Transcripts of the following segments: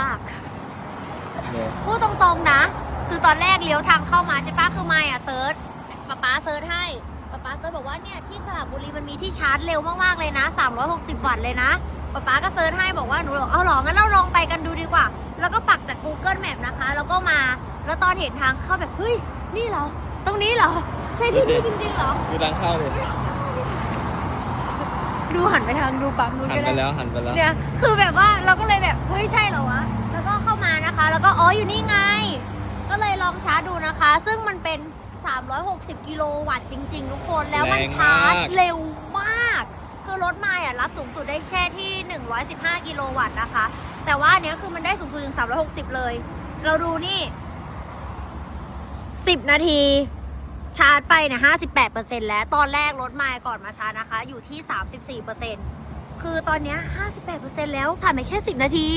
มาก เนี่ยพูดตรงๆนะ คือตอนแรกเลี้ยวทางเข้ามาใช่ปะคือไม่อะเซิร์ชป๊าป๊าเซิร์ชให้ป๊าป๊าเซิร์ชบอกว่าเนี่ยที่สระบุรีมันมีที่ชาร์จเร็วมากๆเลยนะ 360 วัตต์เลยนะป๊าป๊าก็เซิร์ชให้บอกว่าหนูบอกเอาหรองั้นเราลองไปกันดูดีกว่า แล้วก็ปักจาก Google Map นะคะ แล้วก็มาแล้วตอนเห็นทางเข้าแบบเฮ้ยนี่เหรอ ตรงนี้เหรอ ใช่ที่นี่จริงๆเหรอ ดูทางเข้าเลยดูหันไปทางดูปั๊มนู้นหันก็ไปได้ แล้วหันไปแล้ว เนี่ย คือแบบว่าเราก็เลย อ๋ออยู่นี่ไง ก็เลยลองชาร์จดูนะคะ ซึ่งมันเป็น 360 กิโลวัตต์จริง ๆ ทุกคน แล้วมันแรงมาก ชาร์จเร็วมาก คือรถไมล์อะรับสูงสุดได้แค่ที่ 115 กิโลวัตต์นะคะ แต่ว่าอันเนี้ยคือมันได้สูงสุดถึง 360 เลย เราดูนี่ 10 นาที ชาร์จไปเนี่ย58%แล้ว ตอนแรกรถไมล์ก่อนมาชาร์จนะคะ อยู่ที่ 34% คือตอนเนี้ย58%แล้วผ่านไปแค่ 10 นาที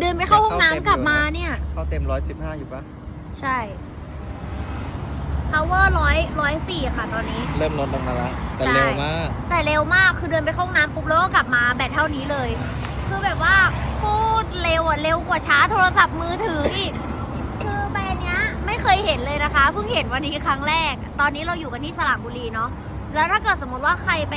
เดินไปเข้าห้องน้ำกลับมาเนี่ย เข้าเต็มร้อยสิบห้าอยู่ปะใช่ power ร้อยร้อยสี่ค่ะตอนนี้ เริ่มลดลงมาแล้วแต่ใช่เร็วมาก แต่เร็วมากคือเดินไปเข้าห้องน้ำปุ๊บแล้วก็กลับมาแบตเท่านี้เลย คือแบบว่าโคตรเร็วอะเร็วกว่าชาร์จโทรศัพท์มือถืออีก คือแบรนด์เนี้ยไม่เคยเห็นเลยนะคะ เพิ่งเห็นวันนี้ครั้งแรก ตอนนี้เราอยู่กันที่สระบุรีเนาะ แล้วถ้าเกิดสมมติว่าใครไป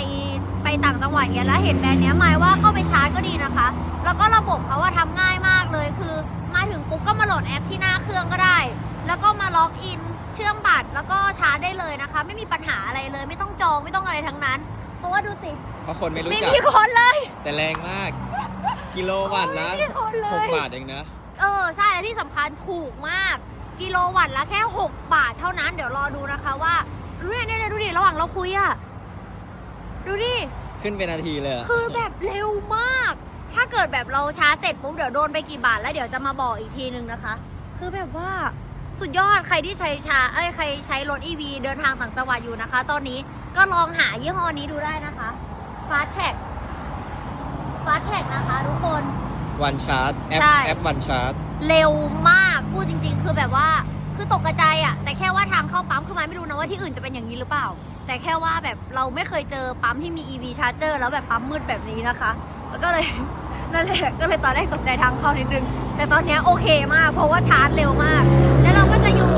ไปต่างจังหวัดเนี้ยแล้วเห็นแบรนด์เนี้ยหมายว่าเข้าไปชาร์จก็ดีนะคะ แล้วก็ระบบเขาว่าทำง่ายมากเลยคือ มาถึงปุ๊บก็มาโหลดแอปที่หน้าเครื่องก็ได้ แล้วก็มาล็อกอินเชื่อมบัตรแล้วก็ชาร์จได้เลยนะคะ ไม่มีปัญหาอะไรเลย ไม่ต้องจองไม่ต้องอะไรทั้งนั้น เพราะว่าดูสิเพราะคนไม่รู้ไม่จักมีคนเลย แต่แรงมาก กิโลวัตต์ละไม่มีคนเลหกย บาทเองนะ เออ ใช่และที่สำคัญถูกมาก กิโลวัตต์ละแค่ 6 บาทเท่านั้น เดี๋ยวรอดูนะคะว่า เนี่ยเนี่ยเนี่ยดูดิระหว่างเราคุยอะดูดิ ขึ้นเป็นนาทีเลยอะคือแบบเร็วมาก ถ้าเกิดแบบเราชาร์จเสร็จปุ๊บเดี๋ยวโดนไปกี่บาทแล้วเดี๋ยวจะมาบอกอีกทีนึงนะคะ คือแบบว่าสุดยอดใครที่ใช้ชาเอ้ยใครใช้รถ EV เดินทางต่างจังหวัดอยู่นะคะ ตอนนี้ก็ลองหายี่ห้อนี้ดูได้นะคะ Fast Track Fast Track นะคะทุกคน วันชาร์จแอปใช่ แอปวันชาร์จ เร็วมาก พูดจริง ๆ คือแบบว่า คือตกกระจายอะแต่แค่ว่าทางเข้าปั๊มคือมันไม่รู้นะว่าที่อื่นจะเป็นอย่างนี้หรือเปล่า แต่แค่ว่าแบบเราไม่เคยเจอปั๊มที่มี EV charger แล้วแบบปั๊มมืดแบบนี้นะคะ แล้วก็เลย นั่นแหละก็เลยตอนแรกตกใจทางเข้านิดนึง แต่ตอนเนี้ยโอเคมาก เพราะว่าชาร์จเร็วมาก แล้วเราก็จะอยู่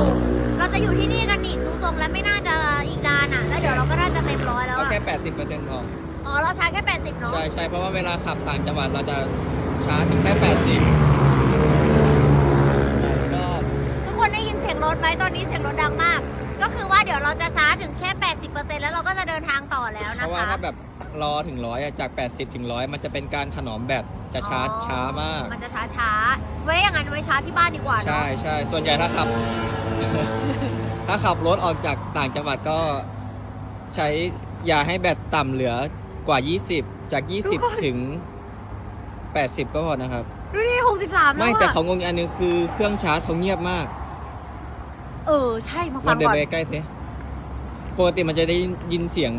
เราจะอยู่ที่นี่กันอีกดูทรงแล้วไม่น่าจะอีกนานอะแล้วเดี๋ยวเราก็น่าจะเต็มร้อยแล้วก็อะแค่แปดสิบเปอร์เซ็นต์พออ๋อเราชาร์จแค่80เนาะ ใช่ใช่เพราะว่าเวลาขับต่างจังหวัดเราจะชาร์จถึงแค่แปดสิบก็ ทุกคนได้ ยินเสียงรถไหมตอนนี้เสียงรถดังมาก ก็คือว่าเดี๋ยวเราจะชาร์จถึงแค่ 80%แล้วเราก็จะเดินทางต่อแล้วเพนะราะว่าคะถ้าแบบรอถึงร้อยจาก 80 ถึงร้อยมันจะเป็นการถนอมแบตจะชาร์จอ๋อช้ามาก มันจะช้าช้าๆไว้อย่างนั้นไว้ชาร์จที่บ้านดีกว่าเนใช่อะใช่ส่วนใหญ่ถ้าขับ ถ้าขับรถออกจากต่างจังหวัดก็ใช้อย่าให้แบตต่ำเหลือกว่า 20 จาก 20 ถึง 80 ก็พอนะครับ ดูดิ63แล้วไม่แต่อะ เขางงอีกอันนึงคือเครื่องชาร์จเขาเงียบมาก เออ ใช่มาลฟัองงเดินก่อนไปใกล้ๆสิปกติมันจะได้ยินเสียง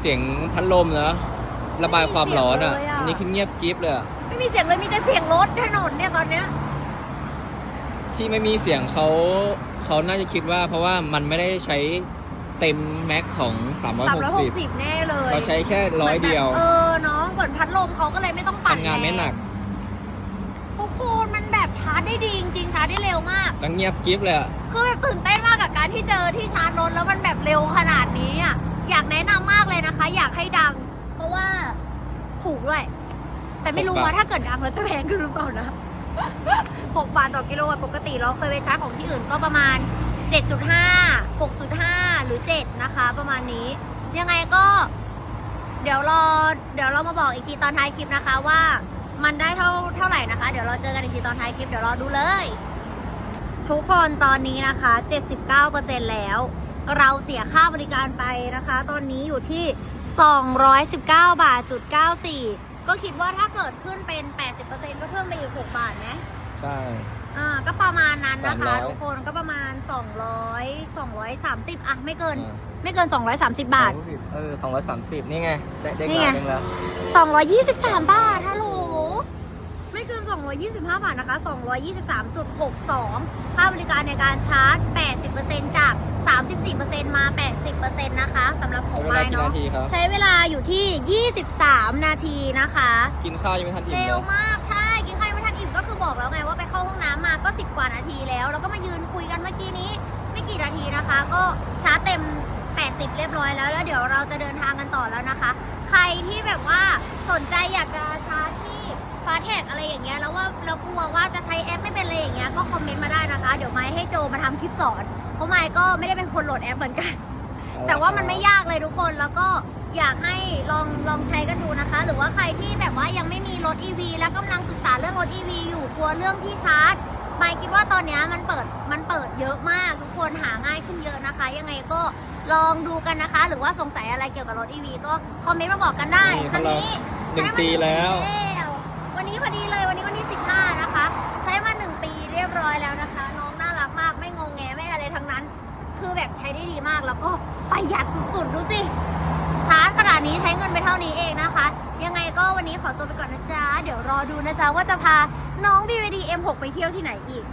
เสียงพัดลมนะระบายความร้อนอะ อันนี้คือเงียบกริฟเลยอะไม่มีเสียงเลยมีแต่เสียงรถถนนเนี่ยตอนเนี้ยที่ไม่มีเสียงเขาเขาน่าจะคิดว่า เพราะว่ามันไม่ได้ใช้เต็มแม็กของ360 360แน่เลยเขาใช้แค่ร้อยเดียวหมืนแบบเออเนาะเหมือนพัดลมเขาก็เลยไม่ต้องปั่นทำงานไม่หนักทุกคนมันแบบชาร์จ ได้ดีจริงๆชาร์จได้เร็วมากแล้วเงียบกริฟเลยอะคือแบบตื่นเต้นมากกับการที่เจอที่ชาร์จรถแล้วมันแบบเร็วขนาดนี้อะอยากแนะนำมากเลยนะคะ อยากให้ดัง เพราะว่าถูกด้วย แต่ไม่รู้ว่าถ้าเกิดดังแล้วจะแพงขึ้นหรือเปล่านะ 6 บาทต่อกิโลวัตต์ปกติเราเคยไปชาร์จของที่อื่นก็ประมาณ 7.5 6.5 หรือ 7 นะคะ ประมาณนี้ ยังไงก็ เดี๋ยวรอเดี๋ยวเรามาบอกอีกทีตอนท้ายคลิปนะคะว่า มันได้เท่าเท่าไหร่นะคะ เดี๋ยวเราเจอกันอีกทีตอนท้ายคลิปเดี๋ยวรอดูเลย ทุกคนตอนนี้นะคะ 79%แล้ว เราเสียค่าบริการไปนะคะ ตอนนี้อยู่ที่ 219บาทจุด94 ก็คิดว่าถ้าเกิดขึ้นเป็น 80%ก็เพิ่มไปอีก 6 บาทไหมใช่อ่าก็ประมาณนั้นนะคะ300ทุกคนก็ประมาณ 200 230อะไม่เกินอ่าไม่เกิน 230 บาท เออ 230 นี่ไง ได้ได้นี่กไงลานึงแล้ว223 บาทฮัลโหล ไม่เกิน 225 บาทนะคะ 223.62 ค่าบริการในการชาร์จ 80%จาก 34%มา 80%นะคะสำหรับของใช้เวไม้ลากี่เนาะนาทีครับใช้เวลาอยู่ที่ 23 นาทีนะคะ กินข้าวยังไม่ทันอิ่มเร็เลวยมาก ใช่ กินข้าวยังไม่ทันอิ่มบอกแล้วไงว่าไปเข้าห้องน้ำมาก็ 10 กว่านาทีแล้ว แล้วก็มายืนคุยกันเมื่อกี้นี้ ไม่กี่นาทีนะคะ ก็ชาร์จเต็ม 80 เรียบร้อยแล้ว แล้วเดี๋ยวเราจะเดินทางกันต่อแล้วนะคะ ใครที่แบบว่าสนใจอยากจะชาร์จที่ฟาสแท็กอะไรอย่างเงี้ยแล้วว่าเรากลัวว่าจะใช้แอปไม่เป็นอะไรอย่างเงี้ยก็คอมเมนต์มาได้นะคะ เดี๋ยวไมค์ให้โจมาทำคลิปสอน เพราะไมค์ก็ไม่ได้เป็นคนโหลดแอปเหมือนกัน แต่ว่ามันไม่ยากเลยทุกคนแล้วก็อยากให้ลองลองใช้กันดูนะคะ หรือว่าใครที่แบบว่ายังไม่มีรถ EV แล้วกำลังศึกษาเรื่องรถ EV อยู่กลัวเรื่องที่ชาร์จไม่คิดว่าตอนเนี้ยมันเปิดมันเปิดเยอะมากทุกคนหาง่ายขึ้นเยอะนะคะ ยังไงก็ลองดูกันนะคะ หรือว่าสงสัยอะไรเกี่ยวกับรถ EV ก็คอมเมนต์มาบอกกันได้นี่คันนี้หนึ่งใช้มาปีแล้วปีแล้ว วันนี้พอดีเลยวันนี้วันที่ 15 นะคะ ใช้มาหนึ่งปีเรียบร้อยแล้วนะคะ น้องน่ารักมากไม่งงแงไม่อะไรทั้งนั้น คือแบบใช้ได้ดีมากแล้วก็ประหยัดสุดๆ ดูสิชาร์จขนาดนี้ใช้เงินไปเท่านี้เองนะคะ ยังไงก็วันนี้ขอตัวไปก่อนนะจ๊ะ เดี๋ยวรอดูนะจ๊ะว่าจะพาน้อง BVD M6 ไปเที่ยวที่ไหนอีก